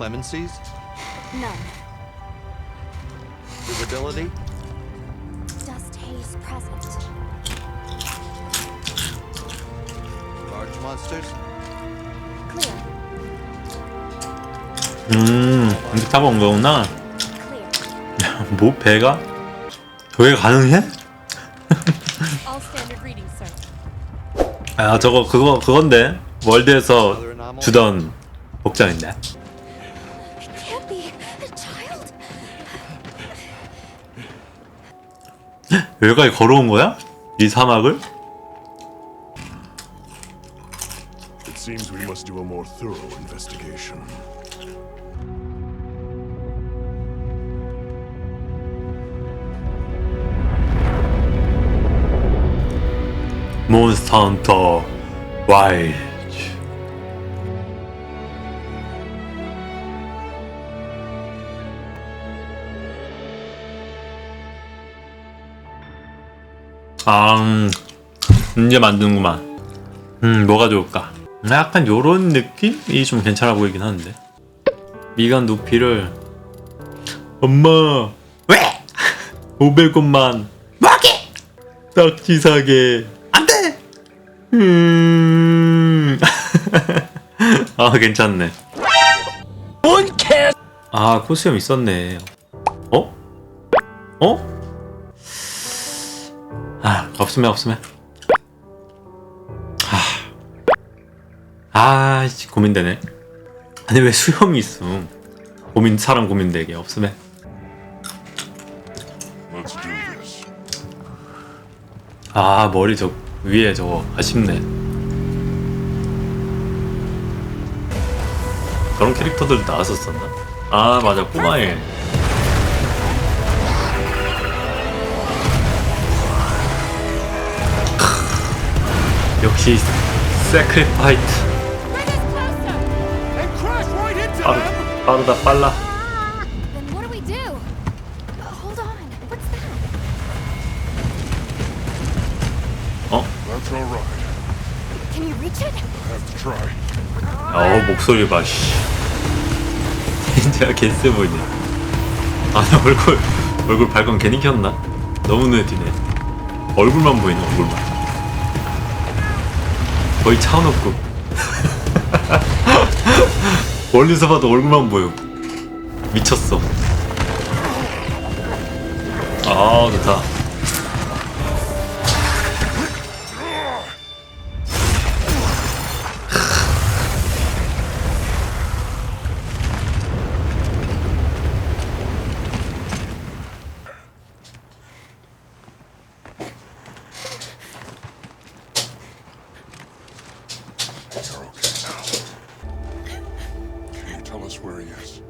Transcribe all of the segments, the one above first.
Clemencies? None. Visibility? Dust haze present. Large monsters? Clear. 음, 이렇게 타고 온 거구나. Clear. 뭐 배가? 저게 가능해? All standard readings, sir. 아 저거 그거 그건데 월드에서 주던 복장인데. 여기까지 걸어온 거야? 이 사막을? It seems we must do a more thorough investigation. 몬스터 헌터 와일 아, 음, 이제 만드는구만. 음, 뭐가 좋을까? 약간 요런 느낌이 좀 괜찮아 보이긴 하는데. 미간 높이를 엄마 왜 500원만 뭐게 딱지 사게 안돼 음. 아 괜찮네 아 코스염 있었네 어? 어? 아 없으면 없으면 아, 아, 씨, 고민되네. 아니 왜 수염이 있음? 고민 사람 고민되게 없으면. 아 머리 저 위에 저거 아쉽네. 저런 캐릭터들 나왔었었나? 아 맞아 꼬마일. 역시 세크리파이트 빠르, 빠르다 빨라. 어? 어 목소리 봐 씨. 진짜 개쎄 보이네 아나 얼굴 얼굴 발광 괜히 켰나? 너무 눈에 띄네 얼굴만 보이네 얼굴만 거의 차은우급 멀리서 봐도 얼굴만 보여. 미쳤어. 아 좋다 Us where he is?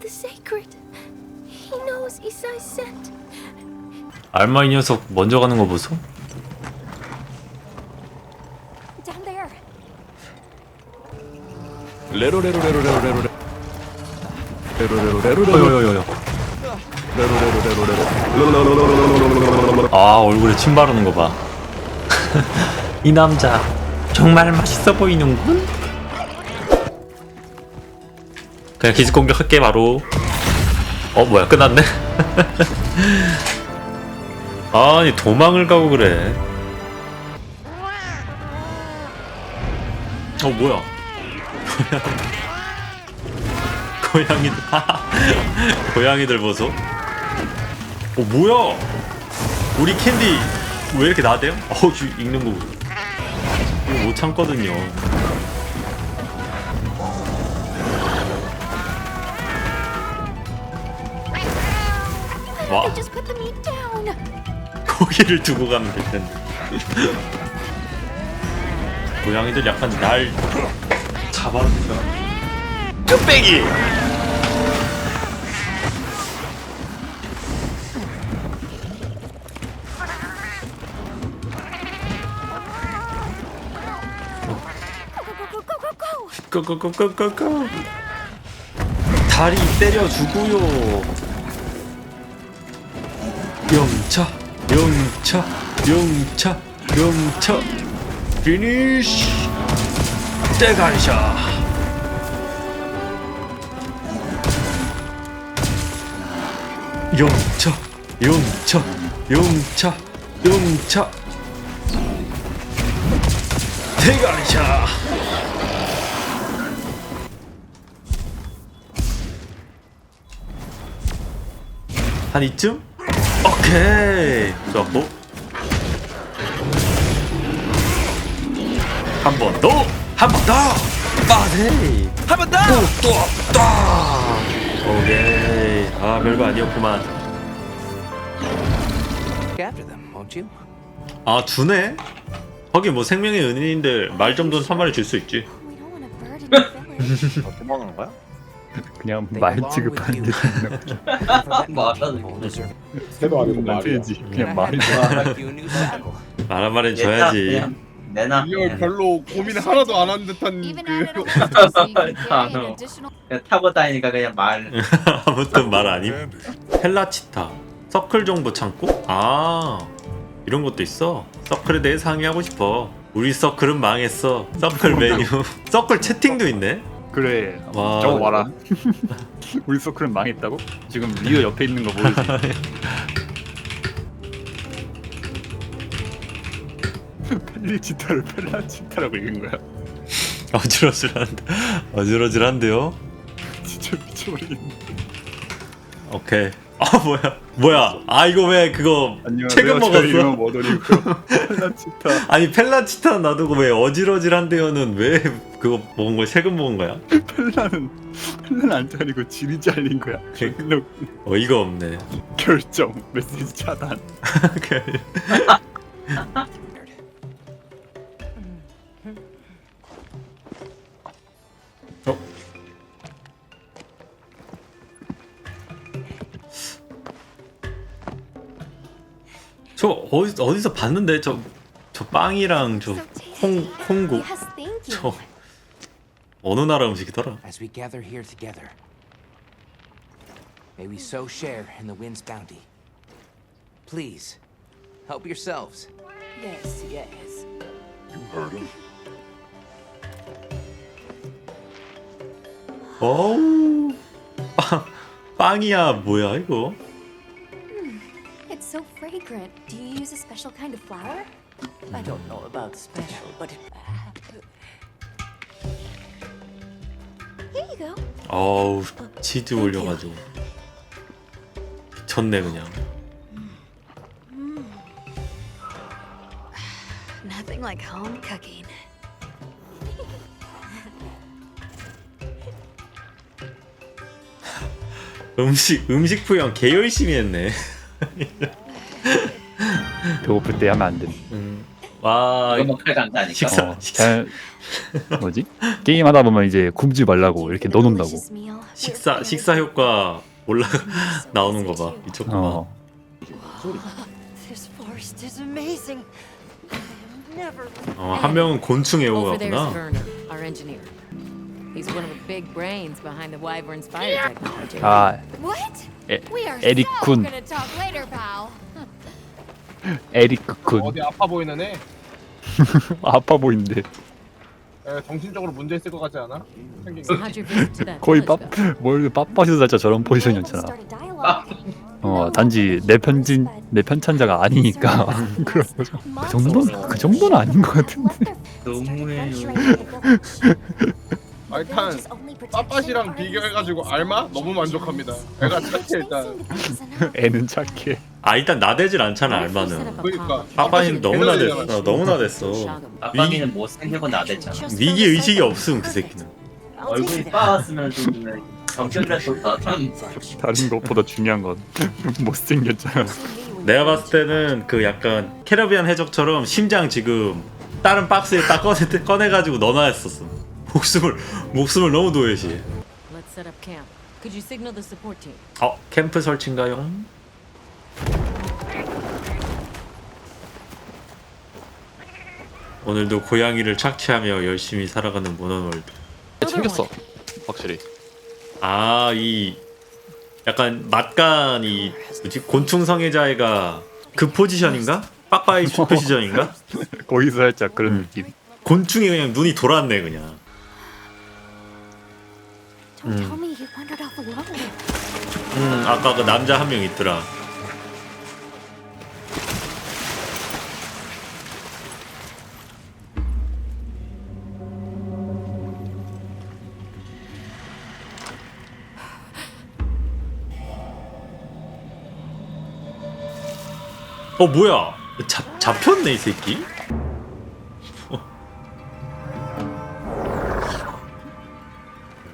The sacred. He knows Isai sent. 알마 이 녀석 먼저 가는 거 보소? Down there. 레로레로레로레로레로. 어여여여여 아 얼굴에 침 바르는 거 봐 이 남자 정말 맛있어 보이는군? 그냥 기습 공격할게 바로. 어 뭐야 끝났네? 아니 도망을 가고 그래. 어 뭐야? 고양이들 고양이들 보소. 어 뭐야? 우리 캔디 왜 이렇게 나대요? 어우 저 읽는 거 보소 못 참거든요. 와. 고기를 두고 가면 될 텐데. 고양이들 약간 날 잡아주니까 뚝배기 꺼꺼꺼꺼꺼꺼 다리 때려주고요. 영차 영차 영차 영차. 피니쉬. 대간샤 용차 용차 용차 용차. 대간샤 한 이쯤? 오케이 좋았고 한 번 더! 한 번 더! 빠세! 한번 더! 또! 또! 오케이 아 별거 아니었구만? 아 주네? 하긴 뭐 생명의 은인인데 말 정도는 한 마리 줄수 있지 village. 도망가는 거야? 그냥 They 말 취급하는 게 you. 말하는 deserve 새도 아니고 말이지. 그냥 말이 like you a new saddle. 말한 마리는 줘야지. 내나 이걸 별로 고민 하나도 안 한 듯한 그 아. 그냥 타고 다니니까 그냥 말. 아무튼 말 아님. 펠라치타. 서클 정보 창고? 아 이런 것도 있어. 서클에 대해 상의하고 싶어. 우리 서클은 망했어. 서클 메뉴. 서클 채팅도 있네 그래 와. 저거 봐라 우리 서클은 망했다고? 지금 리오 옆에 있는 거 보이지? 펠리치타를 펠라치타라고 읽은 거야 어지러질한데 어지러질한데요? 진짜 미쳐버리겠네 오케이 아 뭐야 뭐야 아 이거 왜 그거 저희 먹었어? 이름은 머더리고요 펠라치타 아니 펠라치타 놔두고 왜 어지러질한데요는 왜 그거 먹은 거야? 최근 먹은 거야? 펠라는 펠라는 안 잘리고 질이 잘린 거야 그- 어이가 없네 결정 메시지 차단 어? 저 어디 어디서 봤는데 저 저 빵이랑 저 콩. 콩국. 저 어느 나라 음식이더라? As we gather here together, may we so share in the wind's bounty. Please, help yourselves. Yes, yes. You heard him. 어우 빵 빵이야 뭐야 이거? It's so fragrant. Do you use a special kind of flower? I don't know about special, but it, you go. 어우 치즈 올려가지고 미쳤네 그냥. Nothing like home cooking. 음식 음식 표현 개 열심히 했네. 배고플 때 하면 안 돼 음. 와 이거 먹고 간다니까 식사 어, 식사 잘 뭐지? 게임 하다 보면 이제 굶지 말라고 이렇게 넣어놓는다고. 식사 식사 효과 올라 나오는 거 봐. 미쳤구만. 어 this is. 어, 한 명은 곤충 Over there's 애호가구나. Werner, our engineer. He's one of the big brains behind the Wyvern's fire technology. 아 What? 에, We are 에릭 so 군 gonna talk later, pal. 에리크 군 어디 아파 보이는 애 아파 보이는데 에, 정신적으로 문제 있을 것 같지 않아? 생긴 So 게 how'd your visit to that 거의 village go? pap뭘 pap밭에서 살짝 저런 포지션이었잖아. 어 단지 내 편진 내 편찬자가 아니니까 그런 거죠. 그 정도는 그 정도는 아닌 것 같은데. 너무해요. 아, 일단 빠빠시랑 비교해가지고 알마? 너무 만족합니다. 애가 착해 일단. 애는 착해 아 일단 나대질 않잖아 알마는. a 그러니까. pub? 빠빠이는 너무 나댔어. 걔네들이잖아. 너무 나댔어. 아빠미는 못생기고 나댔잖아 위기 의식이 없음 그 새끼는. 얼굴이 빠았으면 좀 정신이라도 다 다른 것보다 중요한 건 못생겼잖아 내가 봤을 때는 그 약간 캐러비안 해적처럼 심장 지금 다른 박스에 딱 꺼내 꺼내가지고 넣어놔 했었어. 목숨을 목숨을 너무 도외시해. Let's set up camp. Could you signal the support team? 어 캠프 설치인가요? 오늘도 고양이를 착취하며 열심히 살아가는 모노월드. 챙겼어. 확실히. 아, 이 약간 맛간이 뭐지? 곤충 성애자애가 그 포지션인가? 빠빠이 슈퍼시전인가? 거기서 살짝 그런 음. 느낌. 곤충이 그냥 눈이 돌았네 그냥. 음. 음, 아까 그 남자 한 명 있더라. 어 뭐야 잡, 잡혔네 이 새끼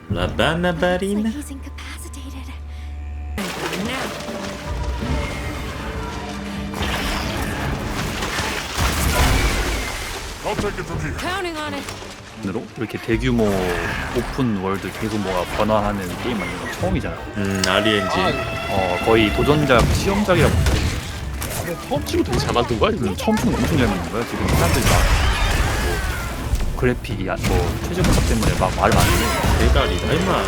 라바나바리나. 으로 이렇게 대규모 오픈 월드 계속 뭐가 변화하는 게임 건 처음이잖아. 음 RNG 어 거의 도전작 시험작이라고 처음 치고 되게 잘 만든 거야 이거 음, 처음 푸는 엄청 잘 만든 거야. 지금 사람들이 막뭐 그래픽이 야- 뭐 최저가 때문에 막말 많이 해. 대가리다 임마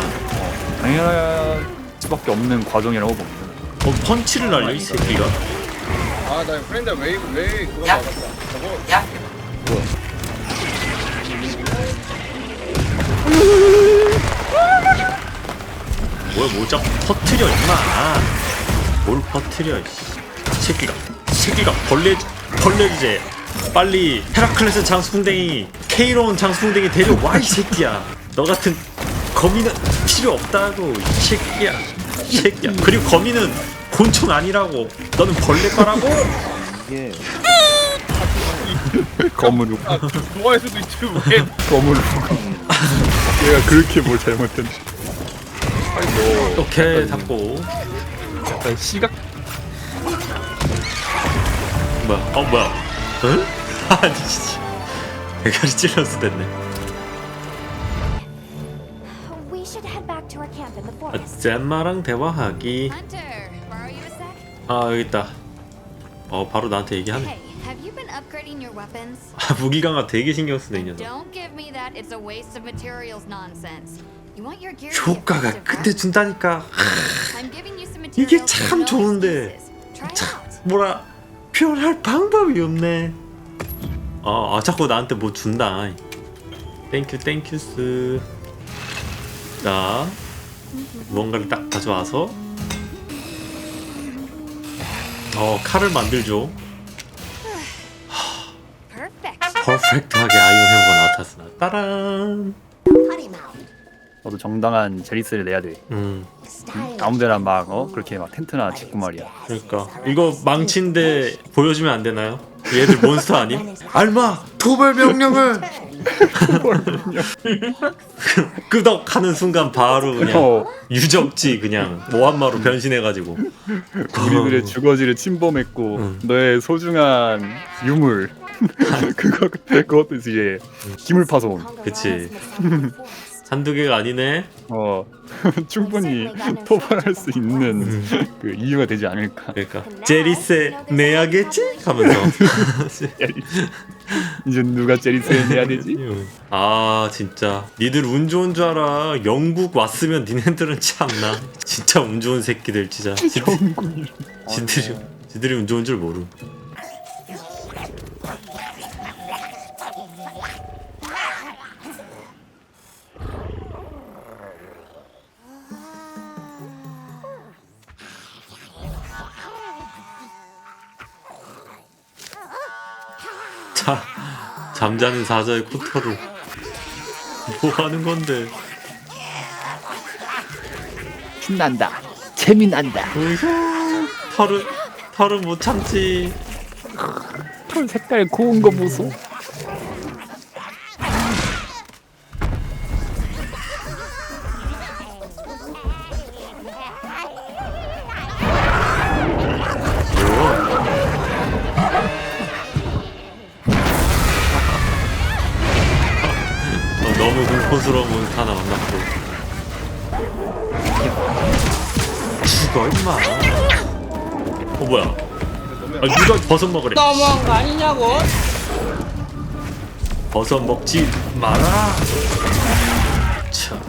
당연할 수밖에 없는 과정이라고 봅니다. 어 펀치를 날려 이 새끼가 아나 프렌드 왜왜 그거 야. 나갔다 저거 야. 뭐야 뭐 자꾸 퍼트려 임마 뭘 퍼트려 이 새끼가 이 새끼가 벌레 벌레 주제. 빨리 헤라클레스 장수풍뎅이 케이로운 장수풍뎅이 데려와 이 새끼야. 너 같은 거미는 필요 없다고 이 새끼야. 이 새끼야. 그리고 거미는 곤충 아니라고. 너는 벌레과라고? 검으로 좋아할 수도 있지 왜. 검으로 얘가 그렇게 뭘 잘못했는지. 오케이 잡고. 약간 시각 뭐야 어 뭐야 응? 아니 진짜 대가리 찔러서 됐네 We should head back to our camp in the 아, forest. 아, 잼마랑 대화하기 Hunter, borrow you a sec? 아 여기 있다 어 바로 나한테 얘기하네 Hey, have you been upgrading your weapons? 아 무기 강화 되게 신경 쓰네 이 녀석 Don't give me that it's a waste of materials nonsense. You want your gear to be 효과가 effective, 그때? 준다니까 I'm giving you some 이게 참 with no 좋은데. excuses. Try it 참 out. 뭐라 표현할 방법이 없네. 아, 아 자꾸 나한테 뭐 준다. 땡큐 땡큐스. 자 무언가를 딱 가져와서. 어 칼을 만들죠. Perfect. 퍼펙트하게 아이언 해머가 나타났으나. 따란 너도 정당한 제리스를 내야 돼. 음 아무데나 막 어 그렇게 막 텐트나 짓고 말이야. 그러니까 이거 망치인데 보여주면 안 되나요? 얘들 몬스터 아님? 알마 도발 명령을 끄덕하는 순간 바로 그냥 어 유적지 그냥 모한마로 변신해가지고 우리들의 주거지를 침범했고 응. 너의 소중한 유물 그거 그것도 이제 기물 파손. 그치 한두 개가 아니네. 어 충분히 토벌할 수 있는 그 이유가 되지 않을까. 그러니까 제리세 내야겠지? 하면서. 이제 누가 제리스를 내야 되지? 아 진짜. 니들 운 좋은 줄 알아. 영국 왔으면 니네들은 참나. 진짜 운 좋은 새끼들 진짜. 영국이 지들이 지들이 운 좋은 줄 모르 잠자는 사자의 코털을 뭐 하는 건데 신난다. 재미난다. 으이구 털은 털은 못 참지 털 색깔 고운 거 보소. 아 누가 버섯 먹으래 너무한 거 아니냐고? 버섯 먹지 마라 참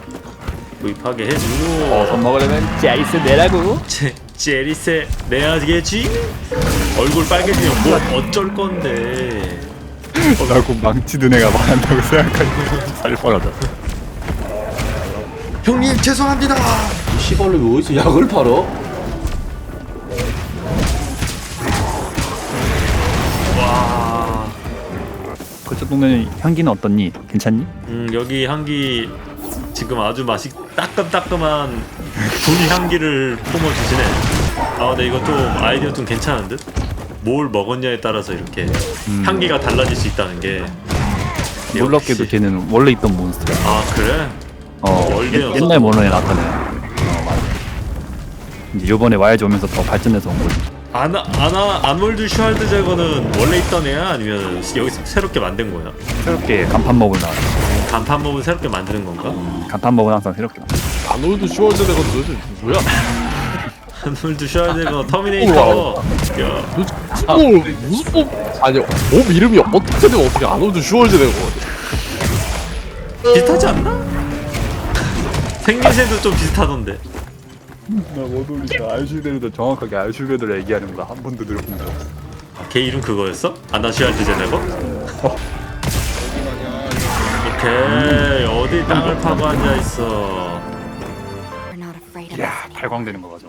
구입하게 해주고 버섯 먹으려면 제리스 내라고. 제, 제리세 내야겠지? 얼굴 빨개지면 뭐 어쩔 건데 라고 망치든 애가 말한다고 생각하니까 살 뻔하다. 형님 죄송합니다. 시발로 왜 어디서 약을 팔어? 그쪽 동네 향기는 어떻니? 괜찮니? 음 여기 향기 지금 아주 맛이 따끔따끔한 굴 향기를 뿜어주시네. 아 근데 이거 좀 아이디어 좀 괜찮은 듯? 뭘 먹었냐에 따라서 이렇게 향기가 달라질 수 있다는 게 놀랍게도 역시. 걔는 원래 있던 몬스터야. 아 그래? 어, 원래였어? 옛- 옛날 모노에 나타나. 어, 맞아. 이제 요번에 와야지 오면서 더 발전해서 온 거지. 아나 아나 아놀드 슈왈드 제거는 원래 있던 애야 아니면 여기서 새롭게 만든 거야? 새롭게 간판 먹을 나와. 간판 먹은 새롭게 만드는 건가? 간판 먹은 항상 새롭게. 아놀드 슈월즈네가 도대체 누구야? 아놀드 슈왈드 제거 터미네이터. 야뭘 무슨 뽑 아니 몸 이름이 어떻게 되면 어떻게 아놀드 슈월즈네가 비슷하지 않나? 생김새도 좀 비슷하던데. 나 모르니까 알슈베르도 정확하게 알슈베르를 얘기하는 거 한 번도 들어본 적 없어. 아, 걔 이름 그거였어? 아나 슈왈드 제네거? 오케이 어디 땅을 파고 앉아 있어. We're not afraid of 야, 발광되는 거 가져.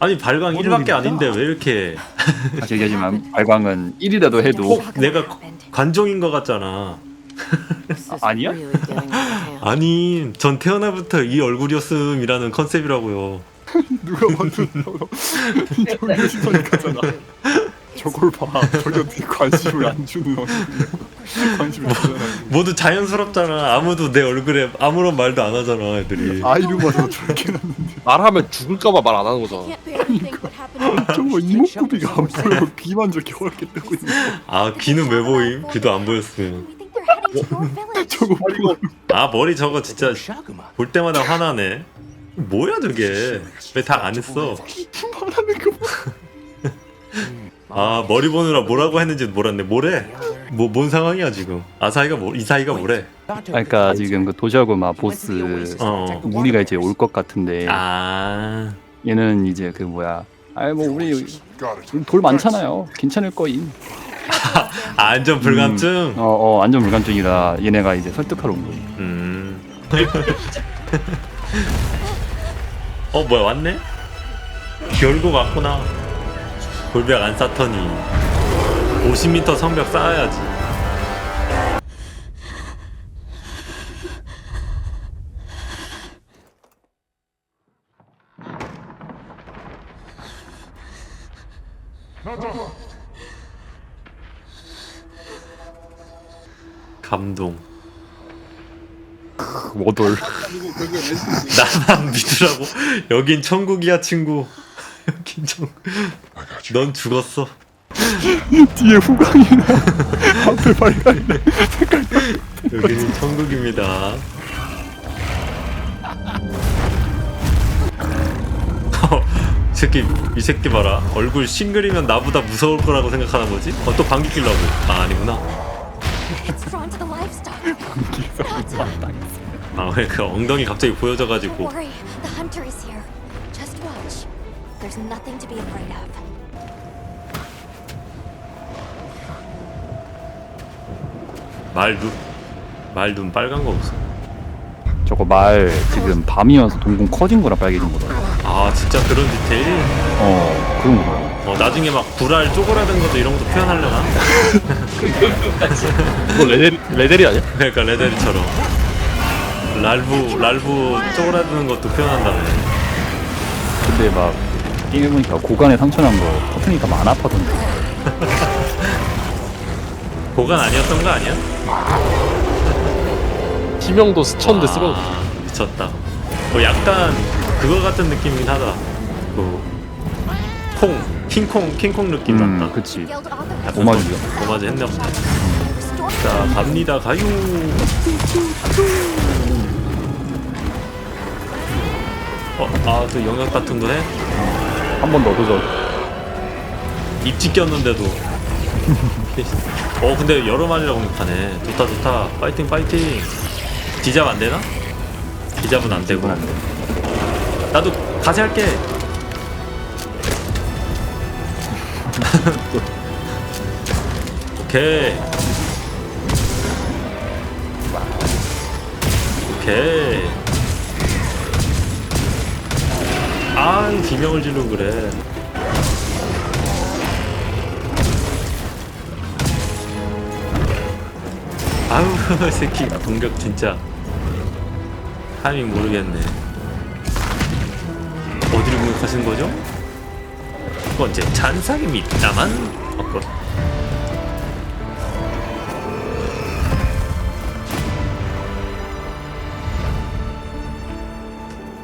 아니 발광 1밖에 아닌데 왜 이렇게 다시 얘기하지만 발광은 1이라도 해도 내가 관종인 것 같잖아. 아니야? of hand. 아니 전 태어나부터 이 얼굴이었음이라는 컨셉이라고요. 누가 봐도 저기 시선이잖아. 저걸 봐. 저기 어떻게 관심을 안 주는 얼굴이야. 관심을 주잖아. 모두 자연스럽잖아. 아무도 내 얼굴에 아무런 말도 안 하잖아 애들이. 아이를 봐서 저렇게 났는데 말하면 죽을까봐 말 안 하는 거잖아. 저거 이목구비가 안 보여. 귀만 저렇게 허옇게 뜨고 있는 거. 아 귀는 왜 보임? 귀도 안 보였으면. Village. 저거 보고 아 머리 저거 진짜. 볼 때마다 화나네. 뭐야 저게? 왜 다 안 했어? 말하는 거 봐. 아 머리 보느라 뭐라고 했는지 몰랐네. 뭐래? 뭐 뭔 상황이야 지금? 아사히가 뭐 이사히가 뭐래? 그러니까 지금 그 도시하고마 보스 어. 무리가 이제 올 것 같은데 아 얘는 이제 그 뭐야 아이 뭐 우리. 돌 많잖아요 괜찮을 거임 안전 불감증. 어 어 안전 불감증이라 얘네가 이제 설득하러 온 거임 음. 어 뭐야 왔네? 결국 왔구나. 골벽 안 쌓더니 50m 성벽 쌓아야지. 감동. 워돌 나만 믿으라고. 여긴 천국이야 친구. 여긴 천. 넌 죽었어. 뒤에 후광이나 앞에 발광이네 여기는 천국입니다. 어, 이 새끼 이 새끼 봐라 얼굴 싱글이면 나보다 무서울 거라고 생각하는 거지? 어, 또 방귀 뀌려고 아 아니구나 It's drawn to the livestock. 아왜 그 엉덩이 갑자기 보여져가지고 worry, the hunter is here. Just watch. There's nothing to be afraid of. 말눈 말눈 빨간 거 없어 저거 말 지금 밤이어서 동공 커진 거라 빨개진 거더라 아 진짜 그런 디테일? 어 그런 거더라 어 나중에 막 불알 쪼그라든 것도 이런 것도 표현하려나? 그거 레데리, 레데리 아니야? 그러니까 레데리처럼 랄부 랄부 쪼그라드는 것도 표현한다며 근데 막 게임해보니까 고관에 상처난 거 터트니까 안 아파던데 보관 아니었던 거 아니야? 스천데 쓰면 아, 미쳤다. 뭐 약간 그거 같은 느낌이긴 하다. 그 콩, 킹콩, 킹콩 느낌 음 났다. 그치 author 오마주죠 오마주 했나 보다. 자, 갑니다. 가요. 어, 아, 또 영역 같은 거 해? 한번 넣어줘 입지 꼈는데도. 어, 근데 여러 마리라고 공격하네. 좋다, 좋다. 파이팅, 파이팅. 디잡 안 되나? 디잡은 안 되고. 나도 가세 할게. 오케이. 오케이. 아 비명을 지르고 그래 아우 새끼 공격 진짜 타이밍 모르겠네 어디를 공격하신 거죠? 첫 번째 잔상입니다만. 어, 그